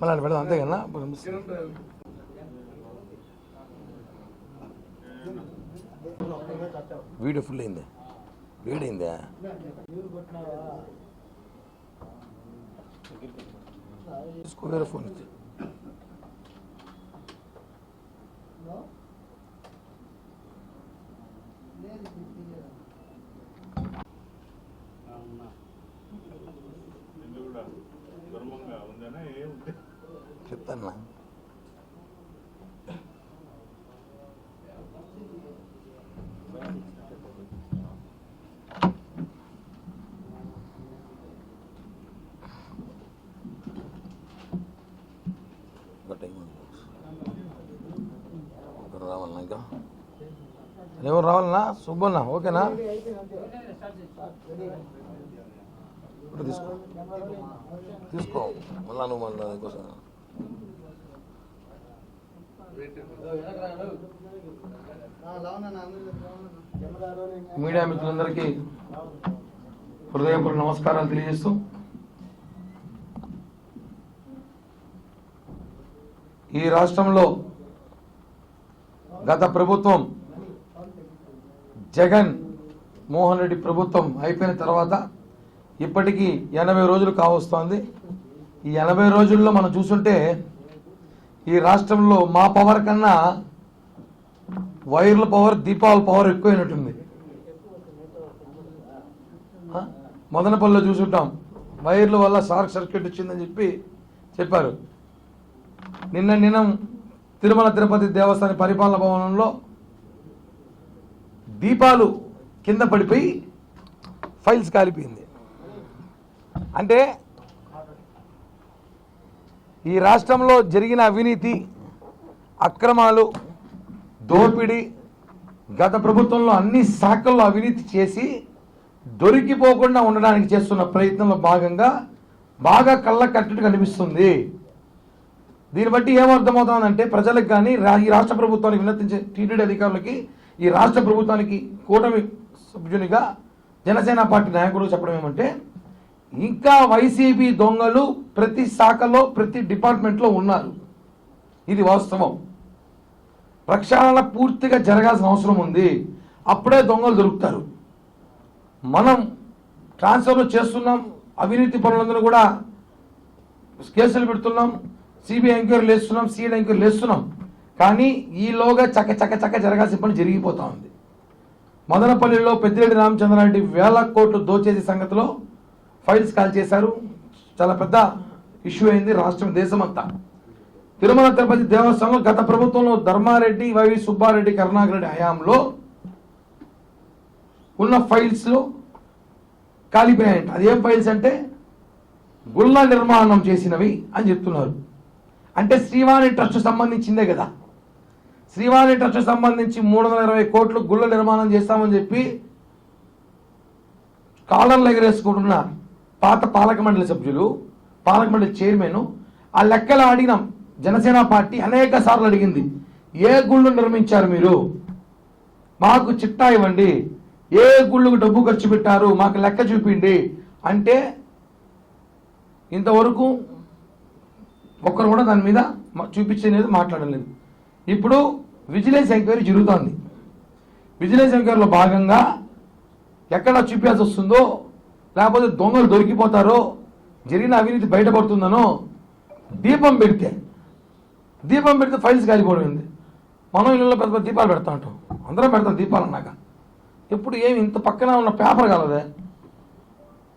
మళ్ళీ పెడదాం అంతే కన్నా వీడియో ఫుల్ అయింది వేడైందా తీసుకో వేరే ఫోన్ ఇచ్చి ఇల్లు కూడా ధర్మంగా ఉందనే ఏముంది చెప్తాను ఇంకా టైం ఉంది. ఎవరు రావాలన్నా ఇంకా ఎవరు రావాలన్నా? సుబ్బన్న ఓకేనా? ఇప్పుడు తీసుకో. తీసుకో. మళ్ళా నువ్వు మళ్ళీ దానికోసం మీడియా మిత్రులందరికీ హృదయపూర్వ నమస్కారాలు తెలియజేస్తూ ఈ రాష్ట్రంలో గత ప్రభుత్వం జగన్ మోహన్ రెడ్డి ప్రభుత్వం అయిపోయిన తర్వాత ఇప్పటికీ ఎనభై రోజులు కావస్తోంది. ఈ ఎనభై రోజుల్లో మనం చూసుంటే ఈ రాష్ట్రంలో మా పవర్ కన్నా వైర్ల పవర్ దీపావళ పవర్ ఎక్కువైనట్టుంది. ఆ? మదనపల్లిలో చూసుంటాం. వైర్ల వల్ల షార్ట్ సర్క్యూట్ వచ్చిందని చెప్పి చెప్పారు. నిన్న నిన్న తిరుమల తిరుపతి దేవస్థాన పరిపాలన భవనంలో దీపాలు కింద పడిపోయి ఫైల్స్ కాలిపోయింది. అంటే ఈ రాష్ట్రంలో జరిగిన అవినీతి అక్రమాలు దోపిడీ గత ప్రభుత్వంలో అన్ని శాఖల్లో అవినీతి చేసి దొరికిపోకుండా ఉండడానికి చేస్తున్న ప్రయత్నంలో భాగంగా బాగా కళ్ళ కట్టడి కనిపిస్తుంది. దీన్ని బట్టి ఏమర్థమవుతుందంటే ప్రజలకు కానీ ఈ రాష్ట్ర ప్రభుత్వానికి విన్నతించే టీటీడీ అధికారులకి ఈ రాష్ట్ర ప్రభుత్వానికి కూటమి సభ్యునిగా జనసేన పార్టీ నాయకుడు చెప్పడం ఏమంటే ఇంకా వైసీపీ దొంగలు ప్రతి శాఖలో ప్రతి డిపార్ట్మెంట్లో ఉన్నారు. ఇది వాస్తవం. ప్రక్షాళన పూర్తిగా జరగాల్సిన అవసరం ఉంది. అప్పుడే దొంగలు దొరుకుతారు. మనం ట్రాన్స్ఫర్లు చేస్తున్నాం అవినీతి పనులందరూ కూడా కేసులు పెడుతున్నాం సిబిఐ ఎంక్వైరీలు వేస్తున్నాం సిఐడి ఎంక్వైరీలు వేస్తున్నాం. కానీ ఈలోగా చక్క చక్క చక్క జరగాల్సిన పని జరిగిపోతూ ఉంది. మదనపల్లిలో పెద్దిరెడ్డి రామచంద్రారెడ్డి వేల కోట్లు దోచేసే సంగతిలో ఫైల్స్ కాల్ చేశారు. చాలా పెద్ద ఇష్యూ అయింది రాష్ట్రం దేశమంతా. తిరుమల తిరుపతి దేవస్థానంలో గత ప్రభుత్వంలో ధర్మారెడ్డి వైవి సుబ్బారెడ్డి కరుణాకరెడ్డి హయాంలో ఉన్న ఫైల్స్లో కాలిపోయాయంట. అదేం ఫైల్స్ అంటే గుళ్ళ నిర్మాణం చేసినవి అని చెప్తున్నారు. అంటే శ్రీవాణి ట్రస్ట్ సంబంధించిందే కదా. శ్రీవాణి ట్రస్ట్ సంబంధించి మూడు వందల ఇరవై కోట్లు గుళ్ళ నిర్మాణం చేస్తామని చెప్పి కాలర్లు ఎగరేసుకుంటున్న పాత పాలక మండలి సభ్యులు పాలక మండలి చైర్మన్ ఆ లెక్కలు అడిగినాం. జనసేన పార్టీ అనేక సార్లు అడిగింది. ఏ గుళ్ళు నిర్మించారు మీరు? మాకు చిట్టా ఇవ్వండి. ఏ గుళ్ళకు డబ్బు ఖర్చు పెట్టారు? మాకు లెక్క చూపిండి. అంటే ఇంతవరకు ఒక్కరు కూడా దాని మీద చూపించలేదు మాట్లాడలేదు ఇప్పుడు విజిలెన్స్ ఎంక్వైరీ జరుగుతోంది. విజిలెన్స్ ఎంక్వైరీలో భాగంగా ఎక్కడ చూపించాల్సి వస్తుందో లేకపోతే దొంగలు దొరికిపోతారో జరిగిన అవినీతి బయటపడుతుందనో దీపం పెడితే దీపం పెడితే ఫైల్స్ కాలిపోవడం ఉంది మనం ఇళ్ళలో పెద్ద పెద్ద దీపాలు పెడతా ఉంటాం. అందరం పెడతాం దీపాలు అన్నాక. ఎప్పుడు ఏమి ఇంత పక్కన ఉన్న పేపర్ కలదే?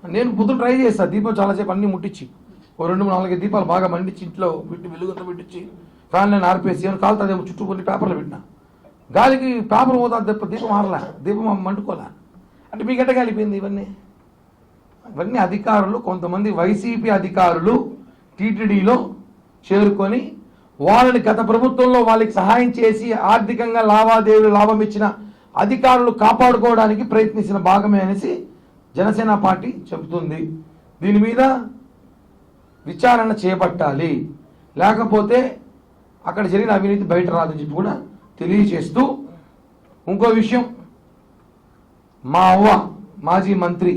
నేను పొద్దున ట్రై చేస్తాను దీపం చాలాసేపు అన్నీ ముట్టించి ఓ రెండు మూడు నాలుగు దీపాలు బాగా మండించి ఇంట్లో పెట్టి వెలుగుతో పెట్టించి ఫ్యాన్ నేను ఆర్పేసి ఏమైనా కాలుతుందేమో చుట్టూ కొన్ని పేపర్లు పెట్టినా. గాలికి పేపర్ పోతా దెబ్బ దీపం ఆరలా? దీపం మండుకోలే? అంటే మీకు ఎట్ట కాలిపోయింది ఇవన్నీ? ఇవన్నీ అధికారులు కొంతమంది వైసీపీ అధికారులు టీటీడీలో చేరుకొని వాళ్ళని గత ప్రభుత్వంలో వాళ్ళకి సహాయం చేసి ఆర్థికంగా లావాదేవీలు లాభం ఇచ్చిన అధికారులు కాపాడుకోవడానికి ప్రయత్నించిన భాగమే అనేసి జనసేన పార్టీ చెబుతుంది. దీని మీద విచారణ చేపట్టాలి. లేకపోతే అక్కడ జరిగిన అవినీతి బయట రాదని చెప్పి కూడా తెలియచేస్తూ ఇంకో విషయం. మా అవ్వ మాజీ మంత్రి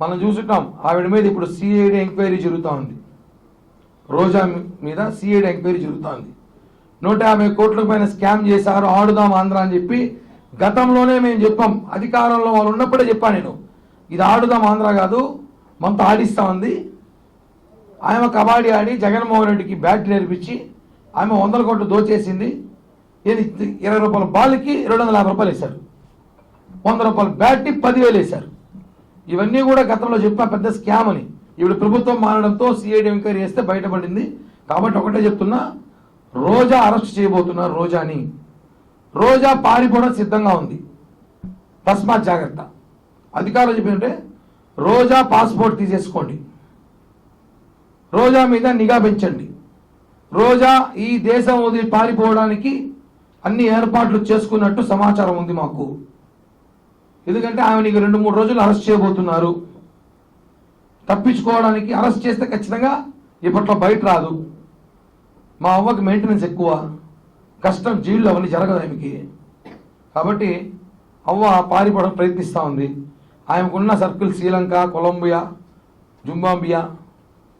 మనం చూసుంటాం ఆవిడ మీద ఇప్పుడు సిఐడి ఎంక్వైరీ జరుగుతూ ఉంది. రోజా మీద సిఐడి ఎంక్వైరీ జరుగుతూ ఉంది. నూట యాభై కోట్ల పైన స్కామ్ చేశారు ఆడుదాం ఆంధ్ర అని చెప్పి గతంలోనే మేము చెప్పాం. అధికారంలో వాళ్ళు ఉన్నప్పుడే చెప్పాను నేను. ఇది ఆడుదాం ఆంధ్ర కాదు మనతో ఆడిస్తా ఉంది. ఆమె కబడ్డీ ఆడి జగన్మోహన్ రెడ్డికి బ్యాట్ నేర్పించి ఆమె వందల కోట్లు దోచేసింది. ఇరవై రూపాయల బాల్కి రెండు వందల యాభై రూపాయలు వేశారు వంద రూపాయల బ్యాట్ని పదివేలు వేశారు. ఇవన్నీ కూడా గతంలో చెప్పిన పెద్ద స్కామ్ అని. ఇప్పుడు ప్రభుత్వం మారడంతో సిఐడి ఎంక్వైరీ చేస్తే బయటపడింది. కాబట్టి ఒకటే చెప్తున్నా రోజా అరెస్ట్ చేయబోతున్నారు రోజాని. రోజా పారిపోవడం సిద్ధంగా ఉంది. తస్మాత్ జాగ్రత్త. అధికారులు చెప్పిందంటే రోజా పాస్పోర్ట్ తీసేసుకోండి. రోజా మీద నిఘా పెంచండి. రోజా ఈ దేశం వదిలి పారిపోవడానికి అన్ని ఏర్పాట్లు చేసుకున్నట్టు సమాచారం ఉంది మాకు. ఎందుకంటే ఆమె నీకు రెండు మూడు రోజులు అరెస్ట్ చేయబోతున్నారు. తప్పించుకోవడానికి అరెస్ట్ చేస్తే ఖచ్చితంగా ఇప్పట్లో బయట రాదు. మా అవ్వకి మెయింటెనెన్స్ ఎక్కువ. కష్టం జైల్లో అవన్నీ జరగదు ఆమెకి. కాబట్టి అవ్వ పారిపోవడం ప్రయత్నిస్తూ ఉంది. ఆమెకున్న సర్కిల్ శ్రీలంక కొలంబియా జుంబాంబియా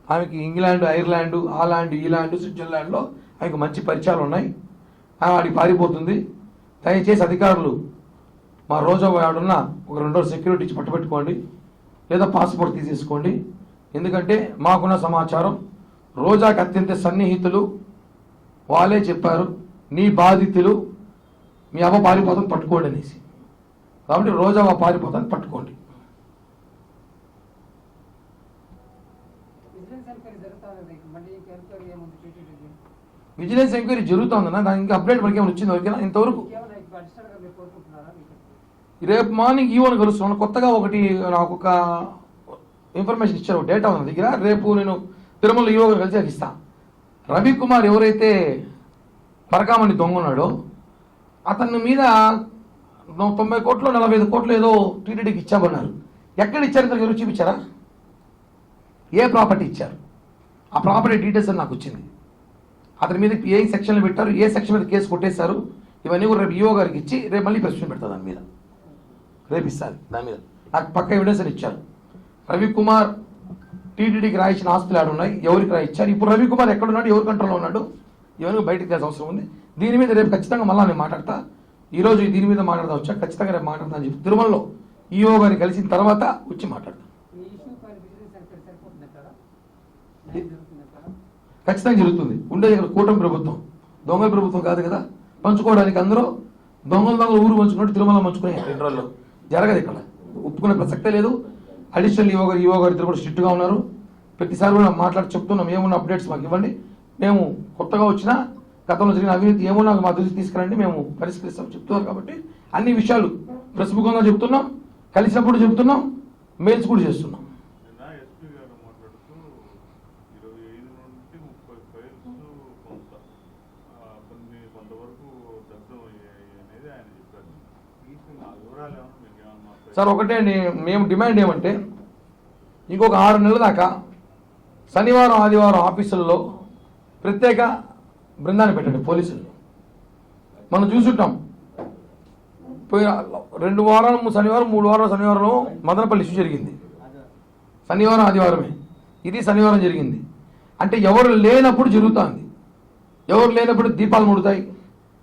ఆమెకి ఇంగ్లాండ్ ఐర్లాండ్ హాలాండ్ ఈలాండ్ స్విట్జర్లాండ్లో ఆమెకు మంచి పరిచయాలు ఉన్నాయి. ఆమె ఆడికి పారిపోతుంది. దయచేసి అధికారులు మా రోజా ఆడున్న ఒక రెండు రోజులు సెక్యూరిటీ ఇచ్చి పట్టుబెట్టుకోండి. లేదా పాస్పోర్ట్ తీసేసుకోండి. ఎందుకంటే మాకున్న సమాచారం రోజాకి అత్యంత సన్నిహితులు వాళ్ళే చెప్పారు నీ బాధితులు మీ అమ్మ పారిపోతాను పట్టుకోండి అనేసి. కాబట్టి రోజా మా పారిపోతాను పట్టుకోండి విజిలెన్స్ ఎంక్వైరీ జరుగుతుంది మళ్ళీ ఎంక్వైరీ ఏముంది టీటీడీకి విజిలెన్స్ ఎంక్వైరీ జరుగుతుందన్న దానికి ఇంకా అప్డేట్ మనకి ఏమైనా వచ్చింది? ఓకేనా? ఇంతవరకు రేపు మార్నింగ్ ఈవోని కలుస్తున్నాను కొత్తగా ఒకటి నాకు ఒక ఇన్ఫర్మేషన్ ఇచ్చారు డేటా ఉంది దగ్గర. రేపు నేను తిరుమల ఈవో కలిసి అది ఇస్తా రవి కుమార్ ఎవరైతే పరకామణి దొంగ ఉన్నాడో అతని మీద తొంభై కోట్లు నలభై ఐదు కోట్లు ఏదో టీటీడీకి ఇచ్చామన్నారు. ఎక్కడ ఇచ్చారు? ఎవరు చూపించారా? ఏ ప్రాపర్టీ ఇచ్చారు? ఆ ప్రాపర్టీ డీటెయిల్స్ అని నాకు వచ్చింది. అతని మీద ఏ సెక్షన్లు పెట్టారు ఏ సెక్షన్ మీద కేసు కొట్టేశారు ఇవన్నీ కూడా రేపు ఈఓ గారికి ఇచ్చి రేపు మళ్ళీ ప్రశ్న పెడతా దాని మీద. రేపు ఇస్తాను దాని మీద. నాకు పక్క ఎవిడెన్స్ అని ఇచ్చారు. రవి కుమార్ టీటీడీకి రాయించిన ఆస్తులు ఆడు ఉన్నాయి ఎవరికి రాయించారు? ఇప్పుడు రవి కుమార్ ఎక్కడున్నాడు ఎవరి కంట్రోల్లో ఉన్నాడు? ఇవన్నీ బయటకు తెలిసిన అవసరం ఉంది. దీని మీద రేపు ఖచ్చితంగా మళ్ళీ నేను మాట్లాడతా. ఈ రోజు దీని మీద మాట్లాడదా వచ్చా ఖచ్చితంగా రేపు మాట్లాడతా అని చెప్పి తిరుమలలో ఈఓ గారిని కలిసిన తర్వాత వచ్చి మాట్లాడతాను ఖచ్చితంగా జరుగుతుంది. ఉండేది ఇక్కడ కూటమి ప్రభుత్వం. దొంగల ప్రభుత్వం కాదు కదా. పంచుకోవడానికి అందరూ దొంగల దొంగలు ఊరు పంచుకున్నట్టు తిరుమల పంచుకునే రెండు రోజులు జరగదు ఇక్కడ. ఒప్పుకునే ప్రసక్తే లేదు. అడిషనల్ ఈవో గారు ఈవో గారు ఇద్దరు కూడా స్ట్రిక్ట్గా ఉన్నారు. ప్రతిసారి కూడా మాట్లాడి చెప్తున్నాం. ఏమున్న అప్డేట్స్ మాకు ఇవ్వండి. మేము కొత్తగా వచ్చిన గతంలో జరిగిన అవినీతి ఏమున్నా మా దృష్టి తీసుకురండి. మేము పరిష్కరిస్తాం చెప్తున్నారు కాబట్టి అన్ని విషయాలు ప్రస్ముఖంగా చెప్తున్నాం. కలిసినప్పుడు చెప్తున్నాం. మెయిల్స్ కూడా చేస్తున్నాం నిన్న ఎస్పీ గారు మాట్లాడుతూ ఇరవై ఐదు నుండి ముప్పై ఫైల్స్ కొంత ఆ, కొన్ని కొంతవరకు దగ్ధం అయ్యాయి అనేది ఆయన చెప్పారు వీటిని ఆ వివరాలు ఏమన్నా మీకు ఏమన్నా మాకు సార్ ఒకటే మేము డిమాండ్ ఏమంటే ఇంకొక ఆరు నెలల దాకా శనివారం ఆదివారం ఆఫీసుల్లో ప్రత్యేక బృందాన్ని పెట్టండి పోలీసులు. మనం చూసుంటాం. పోయిన రెండు వారాలు శనివారం మూడు వారాలు శనివారం మదనపల్లి ఇష్యూ జరిగింది. శనివారం ఆదివారమే. ఇది శనివారం జరిగింది. అంటే ఎవరు లేనప్పుడు జరుగుతుంది. ఎవరు లేనప్పుడు దీపాలు ముడుతాయి.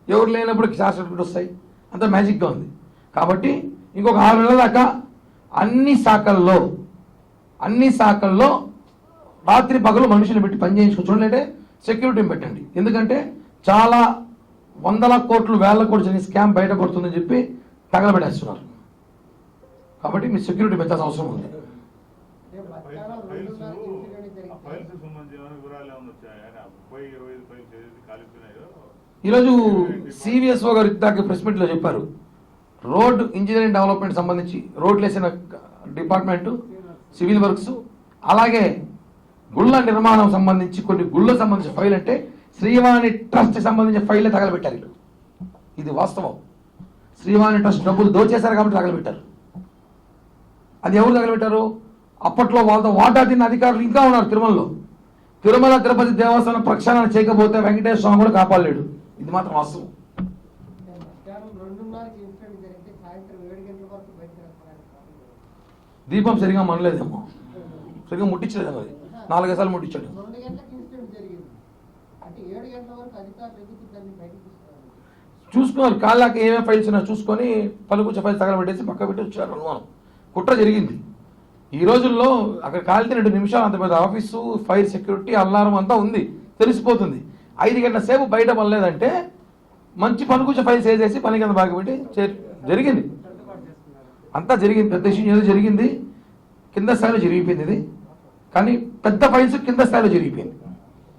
ఎవరు లేనప్పుడు శాస్త్రకుడు వస్తాయి. అంత మ్యాజిక్గా ఉంది. కాబట్టి ఇంకొక ఆరు నెలల దాకా అన్ని శాఖల్లో అన్ని శాఖల్లో రాత్రి పగలు మనుషులు పెట్టి పని చేయించుకో చూడండి సెక్యూరిటీని పెట్టండి. ఎందుకంటే చాలా వందల కోట్లు వేల కోట్లు జరిగిన స్కామ్ బయటపడుతుందని చెప్పి తగలబెట్టేస్తున్నారు. కాబట్టి మీ సెక్యూరిటీ పెంచాల్సిన అవసరం ఉంది. ఈరోజు సివిఎస్ఓ గారు ఇందాక ప్రెస్ మీట్లో చెప్పారు. రోడ్ ఇంజనీరింగ్ డెవలప్మెంట్ సంబంధించి రోడ్లు వేసిన డిపార్ట్మెంటు సివిల్ వర్క్స్ అలాగే గుళ్ళ నిర్మాణం సంబంధించి కొన్ని గుళ్ళ సంబంధించిన ఫైల్ అంటే శ్రీవాణి ట్రస్ట్ సంబంధించిన ఫైలే తగలబెట్టారు వీళ్ళు. ఇది వాస్తవం. శ్రీవాణి ట్రస్ట్ డబ్బులు దోచేశారు కాబట్టి తగలబెట్టారు. అది ఎవరు తగలబెట్టారు? అప్పట్లో వాళ్ళతో వాటా తిన్న అధికారులు ఇంకా ఉన్నారు తిరుమలలో. తిరుమల తిరుపతి దేవస్థానం ప్రక్షాళన చేయకపోతే వెంకటేశ్వర స్వామి కూడా కాపాడలేడు. ఇది మాత్రం వాస్తవం. దీపం సరిగా మనలేదేమో. సరిగా ముట్టించలేదేమో అది. నాలుగైదు సార్లు ముట్టించాడు. చూసుకున్నారు కాళ్ళకి ఏమేమి ఫైల్స్ ఉన్నాయో చూసుకొని పలుకుచ్చ ఫైల్స్ తగలబెట్టేసి పక్క పెట్టి వచ్చారు అనుమానం. కుట్ర జరిగింది. ఈ రోజుల్లో అక్కడ కాలితే రెండు నిమిషాలు అంత పెద్ద ఆఫీసు ఫైర్ సెక్యూరిటీ అల్లారం అంతా ఉంది. తెలిసిపోతుంది. ఐదు గంటల సేపు బయట పడలేదంటే మంచి పలుకుచ్చ ఫైల్స్ వేసేసి పని కింద బాగా పెట్టి జరిగింది. అంతా జరిగింది. పెద్ద ఇష్యూ ఏదో జరిగింది. కింద స్థాయిలో జరిగిపోయింది ఇది. కానీ పెద్ద ఫైల్స్ కింద స్థాయిలో జరిగిపోయింది.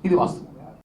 ఇది వాస్తవం.